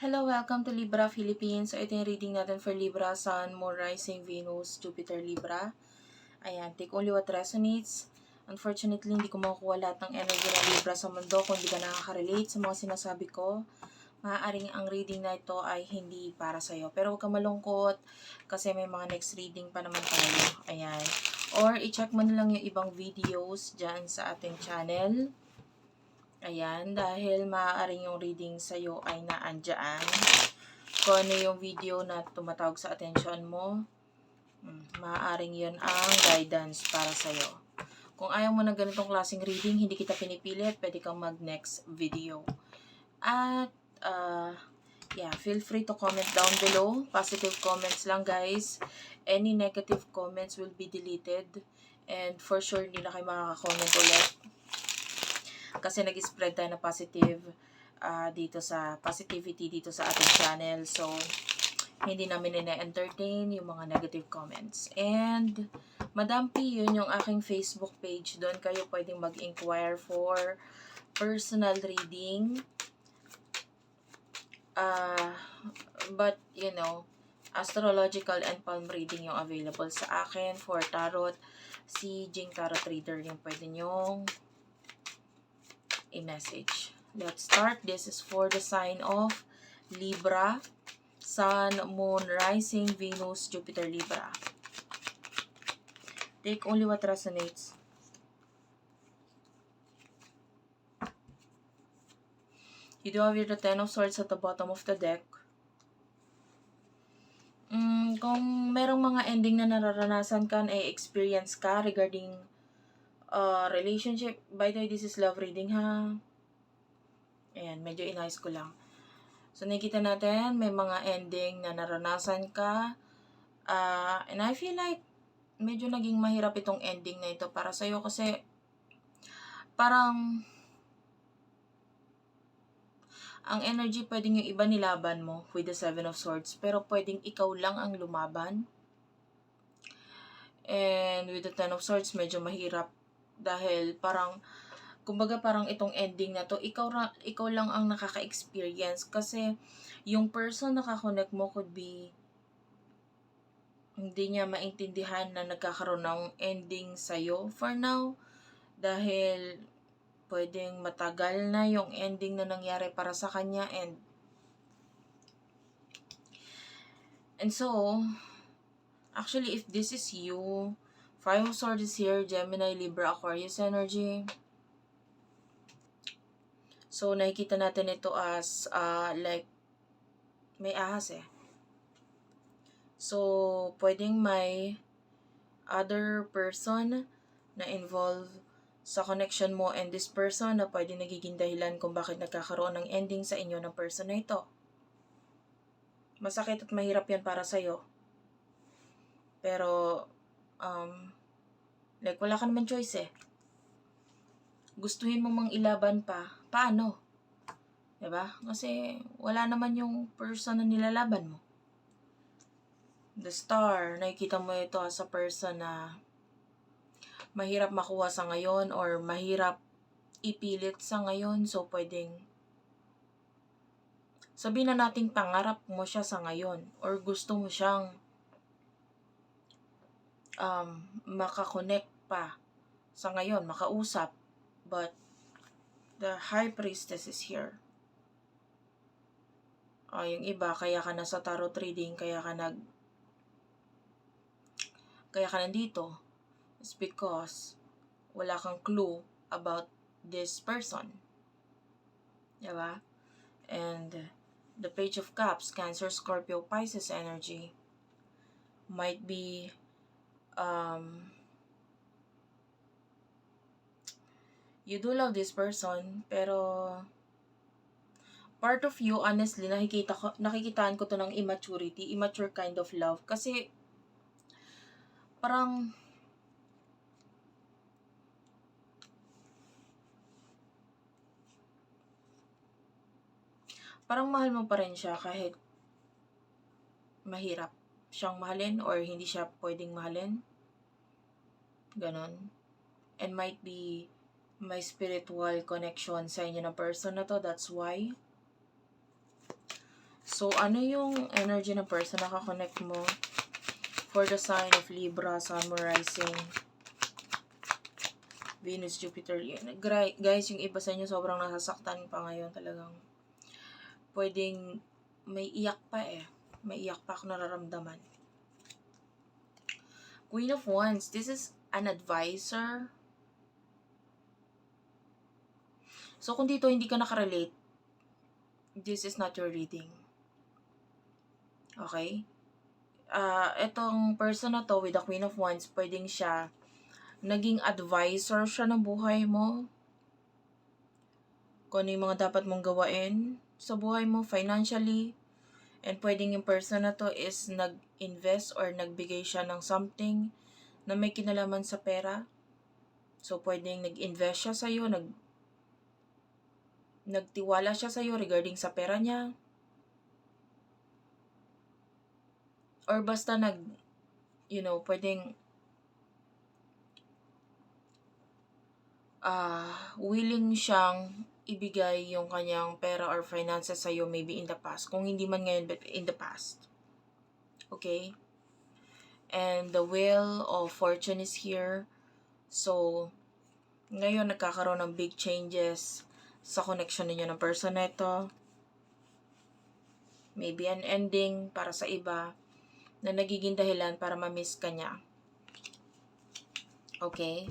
Hello, welcome to Libra Philippines. So, ito yung reading natin for Libra, Sun, Moon, Rising, Venus, Jupiter, Libra. Ayan, take only what resonates. Unfortunately, hindi ko makukuha lahat ng energy ng Libra sa mundo kung hindi ka nakaka-relate sa mga sinasabi ko. Maaaring ang reading na ito ay hindi para sa'yo. Pero huwag ka malungkot kasi may mga next reading pa naman tayo. Ayan. Or, i-check mo na lang yung ibang videos dyan sa ating channel. Ayan, dahil maaaring yung reading sa'yo ay naandyan. Kung ano yung video na tumatawag sa atensyon mo, hmm, maaaring yun ang guidance para sa'yo. Kung ayaw mo ng ganitong klaseng reading, hindi kita pinipilit, pwede kang mag-next video. At, uh, yeah, feel free to comment down below. Positive comments lang, guys. Any negative comments will be deleted. And for sure, hindi na kayo makaka-comment ulit kasi nag-spread tayo na positive uh, dito sa positivity dito sa ating channel. So, hindi namin ina-entertain yung mga negative comments. And, Madam P, yun yung aking Facebook page. Doon kayo pwedeng mag-inquire for personal reading. Uh, but, you know, astrological and palm reading yung available sa akin for tarot. Si Jing Tarot Reader yung pwede nyong i-message. Let's start. This is for the sign of Libra, Sun, Moon, Rising, Venus, Jupiter, Libra. Take only what resonates. You do have your Ten of Swords at the bottom of the deck. Mm, kung merong mga ending na nararanasan ka, na-experience ka regarding uh, relationship. By the way, this is love reading ha. Ayan, medyo inayos ko lang. So, nakikita natin, may mga ending na naranasan ka. Uh, and I feel like, medyo naging mahirap itong ending na ito para sa'yo kasi, parang, ang energy pwedeng yung iba nilaban mo with the Seven of Swords, pero pwedeng ikaw lang ang lumaban. And with the Ten of Swords, medyo mahirap dahil parang kumbaga parang itong ending na to ikaw ra, ikaw lang ang nakaka-experience. Kasi yung person na connect mo could be hindi niya maintindihan na nagkakaroon ng ending sa'yo for now. Dahil pwedeng matagal na yung ending na nangyari para sa kanya and and so actually if this is you Five of Swords is here, Gemini, Libra, Aquarius energy. So, nakikita natin ito as, uh, like, may ahas eh. So, pwedeng may other person na involved sa connection mo and this person na pwede nagiging dahilan kung bakit nagkakaroon ng ending sa inyo ng person na ito. Masakit at mahirap yan para sa'yo. Pero, um, like, wala ka naman choice eh. Gustuhin mo mang ilaban pa, paano? ba? Diba? Kasi, wala naman yung person na nilalaban mo. The star, nakikita mo ito as a person na mahirap makuha sa ngayon or mahirap ipilit sa ngayon. So, pwedeng sabihin na nating pangarap mo siya sa ngayon or gusto mo siyang um, makakonect pa sa ngayon, makausap. But, the High Priestess is here. Oh, yung iba, kaya ka na sa tarot reading, kaya ka nag kaya ka nandito is because wala kang clue about this person. Diba? And the Page of Cups, Cancer, Scorpio, Pisces energy might be um, you do love this person, pero part of you, honestly, nakikita ko, nakikitaan ko to ng immaturity, immature kind of love. Kasi, parang, parang mahal mo pa rin siya kahit mahirap siyang mahalin or hindi siya pwedeng mahalin. Ganon. And might be may spiritual connection sa inyo na person na to. That's why. So, ano yung energy ng person na kakonect mo for the sign of Libra, Sun, Rising, Venus, Jupiter, yun. Guys, yung iba sa inyo sobrang nasasaktan pa ngayon talagang pwedeng may iyak pa eh. May iyak pa ako nararamdaman. Queen of Wands, this is an advisor. So, kung dito hindi ka nakarelate, this is not your reading. Okay? Ah, etong person na to with the Queen of Wands, pwedeng siya naging advisor siya ng buhay mo. Kung ano yung mga dapat mong gawain sa buhay mo financially. And pwedeng yung person na to is nag-invest or nagbigay siya ng something na may kinalaman sa pera. So, pwedeng nag-invest siya sa'yo, nag nagtiwala siya sa'yo regarding sa pera niya. Or basta nag, you know, pwedeng ah willing siyang ibigay yung kanyang pera or finances sa'yo maybe in the past. Kung hindi man ngayon, but in the past. Okay? And the wheel of fortune is here. So, ngayon nagkakaroon ng big changes sa connection ninyo ng person na ito. Maybe an ending para sa iba na nagiging dahilan para ma-miss ka niya. Okay?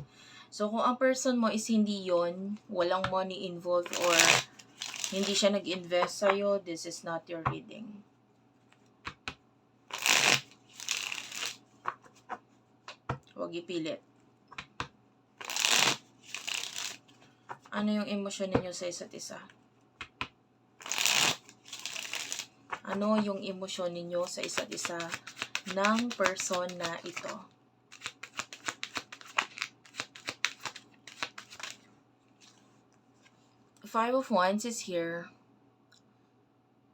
So, kung ang person mo is hindi yon walang money involved or hindi siya nag-invest sa'yo, this is not your reading. Huwag ipilit. Ano yung emosyon ninyo sa isa't isa? Ano yung emosyon ninyo sa isa't isa ng person na ito? Five of Wands is here.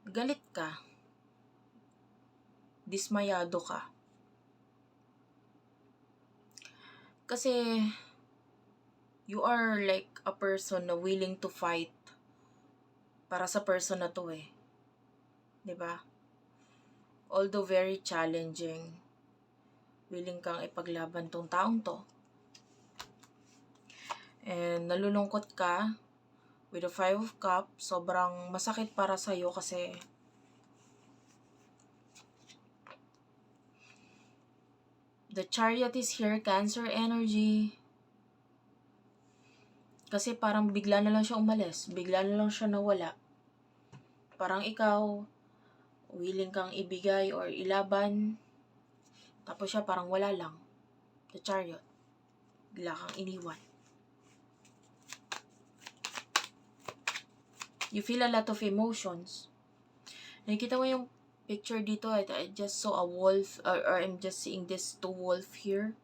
Galit ka. Dismayado ka. Kasi you are like a person na willing to fight para sa person na to eh. ba? Although very challenging, willing kang ipaglaban tong taong to. And nalulungkot ka with the Five of Cups, sobrang masakit para sa'yo kasi the Chariot is here, Cancer energy. Kasi parang bigla na lang siya umalis, bigla na lang siya nawala. Parang ikaw, willing kang ibigay or ilaban, tapos siya parang wala lang. The Chariot. Bigla kang iniwan. You feel a lot of emotions. Nakikita mo yung picture dito, I, I just saw a wolf, or, or I'm just seeing this two wolf here.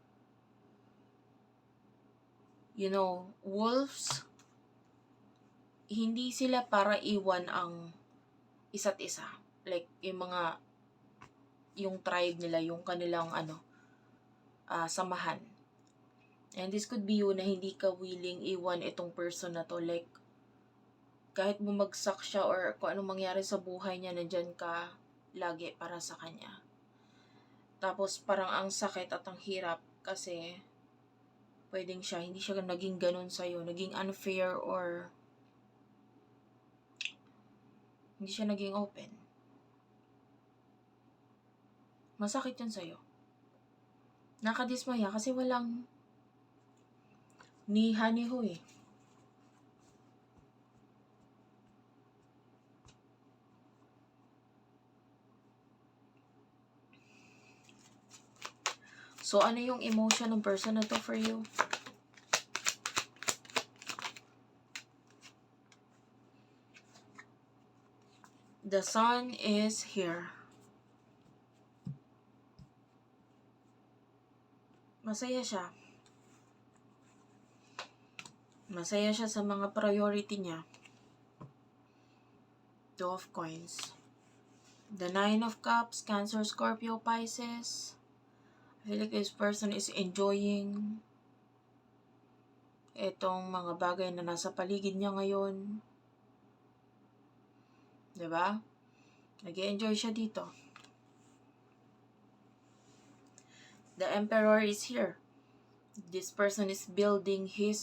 You know, wolves, hindi sila para iwan ang isa't isa. Like, yung mga, yung tribe nila, yung kanilang, ano, ah, samahan. And this could be you na hindi ka willing iwan itong person na to. Like, kahit bumagsak siya or kung anong mangyari sa buhay niya, nandyan ka lagi para sa kanya. Tapos parang ang sakit at ang hirap kasi pwedeng siya, hindi siya naging ganun sa'yo, naging unfair or hindi siya naging open. Masakit yun sa'yo. Nakadismaya kasi walang ni Haniho eh. So, ano yung emotion ng person na to for you? The sun is here. Masaya siya. Masaya siya sa mga priority niya. Two of coins. The nine of cups, Cancer, Scorpio, Pisces. I like this person is enjoying itong mga bagay na nasa paligid niya ngayon. ba? nag enjoy siya dito. The Emperor is here. This person is building his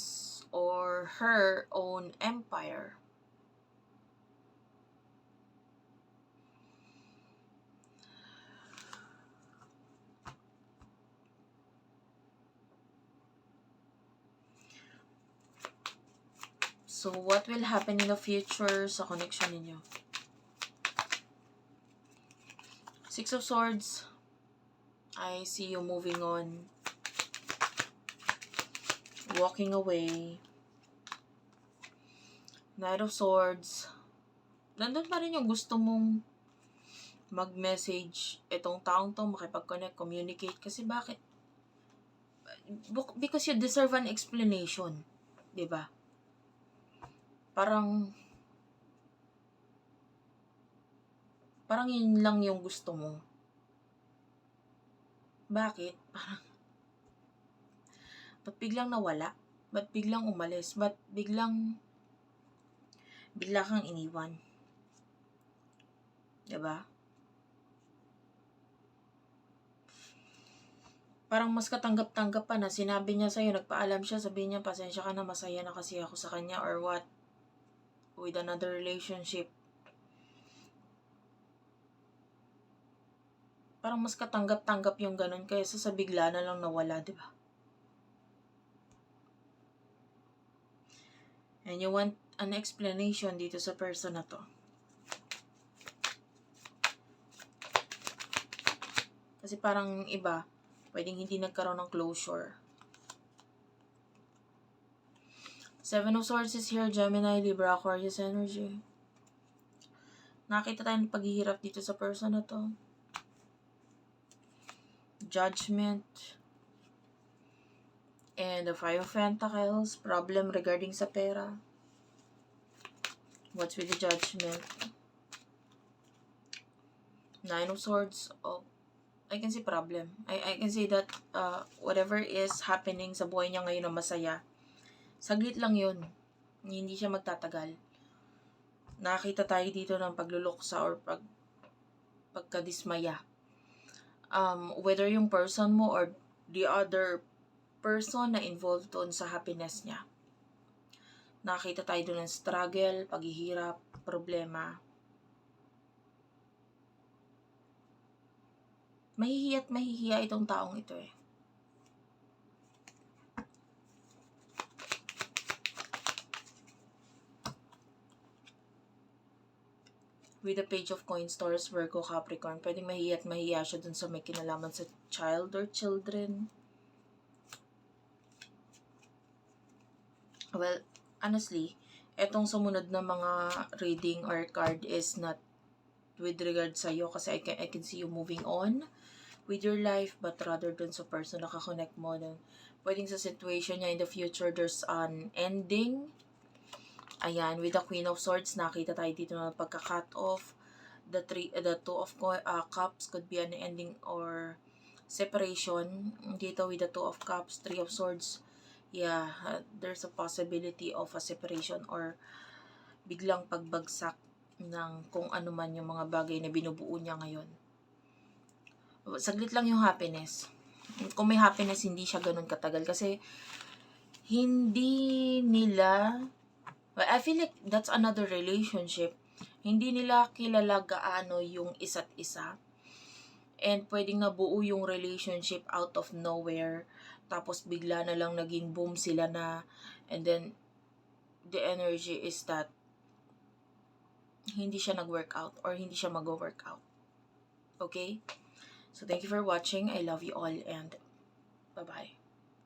or her own empire. So, what will happen in the future sa connection ninyo? Six of Swords. I see you moving on. Walking away. Knight of Swords. Nandun pa rin yung gusto mong mag-message itong taong to, makipag-connect, communicate. Kasi bakit? Because you deserve an explanation. ba? Parang parang yun lang yung gusto mo. Bakit? Parang ba't biglang nawala? Ba't biglang umalis? Ba't biglang bigla kang iniwan? 'Di ba? Parang mas katanggap-tanggap pa na sinabi niya sa'yo, nagpaalam siya, sabihin niya, pasensya ka na, masaya na kasi ako sa kanya or what with another relationship. Parang mas katanggap-tanggap yung ganun kaysa sa bigla na lang nawala, di ba? And you want an explanation dito sa person na to. Kasi parang iba, pwedeng hindi nagkaroon ng closure. Seven of Swords is here, Gemini, Libra, Aquarius energy. Nakita tayo ng paghihirap dito sa person na to. Judgment. And the Five of Pentacles, problem regarding sa pera. What's with the Judgment? Nine of Swords, oh, I can see problem. I, I can see that uh, whatever is happening sa buhay niya ngayon na masaya, saglit lang yun. Hindi siya magtatagal. Nakakita tayo dito ng pagluluksa or pag, pagkadismaya. Um, whether yung person mo or the other person na involved doon sa happiness niya. Nakakita tayo doon ng struggle, paghihirap, problema. mahihiya at mahihiya itong taong ito eh. With the page of coin stars, Virgo, Capricorn, pwedeng mahihiya at mahihiya siya dun sa may kinalaman sa child or children. Well, honestly, etong sumunod na mga reading or card is not with regard sa iyo kasi I can, I can see you moving on with your life but rather dun sa person na kakonect mo dun. Pwedeng sa situation niya in the future there's an ending. Ayan, with the Queen of Swords, nakita tayo dito na pagka-cut off. The three, the two of uh, cups could be an ending or separation. Dito with the two of cups, three of swords, yeah, uh, there's a possibility of a separation or biglang pagbagsak ng kung ano man yung mga bagay na binubuo niya ngayon saglit lang yung happiness. Kung may happiness, hindi siya ganun katagal. Kasi, hindi nila, well, I feel like that's another relationship. Hindi nila kilala gaano yung isa't isa. And pwedeng nabuo yung relationship out of nowhere. Tapos bigla na lang naging boom sila na. And then, the energy is that hindi siya nag-work out or hindi siya mag-work out. Okay? So thank you for watching. I love you all and bye-bye.